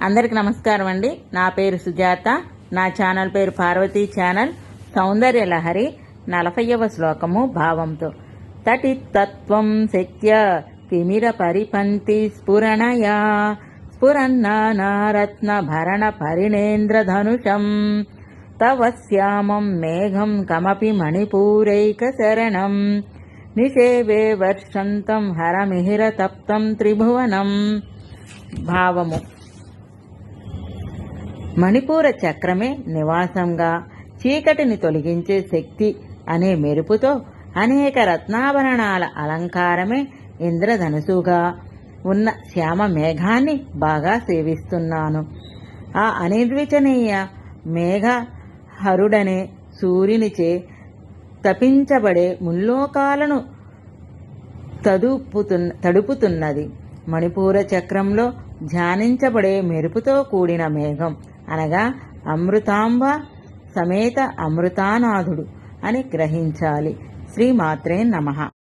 అందరికి నమస్కారం అండి. నా పేరు సుజాత. నా ఛానల్ పేరు పార్వతీ ఛానల్. సౌందర్య లహరి నలభైవ శ్లోకము భావంతో. తటి తత్వం శక్య తిమిర పరిపంతి స్ఫురణయా. స్ఫురన్నారత్న భరణ పరిణేంద్ర ధనుషం. తవ శ్యామం మేఘం కమపి మణిపూరైక శరణం. నిషేవే వర్షంతం హరమిహిర తప్తం త్రిభువనం. భావము. మణిపూర చక్రమే నివాసంగా చీకటిని తొలగించే శక్తి అనే మెరుపుతో అనేక రత్నాభరణాల అలంకారమే ఇంద్రధనుసుగా ఉన్న శ్యామ మేఘాన్ని బాగా సేవిస్తున్నాను. ఆ అనిర్వచనీయ మేఘ హరుడనే సూర్యునిచే తపించబడే ముల్లోకాలను తదుపుతున్న తడుపుతున్నది. మణిపూర చక్రంలో ధ్యానించబడే మెరుపుతో కూడిన మేఘం అనగా అమృతాంబ సమేత అమృతానాథుడు అని గ్రహించాలి. శ్రీమాత్రే నమః.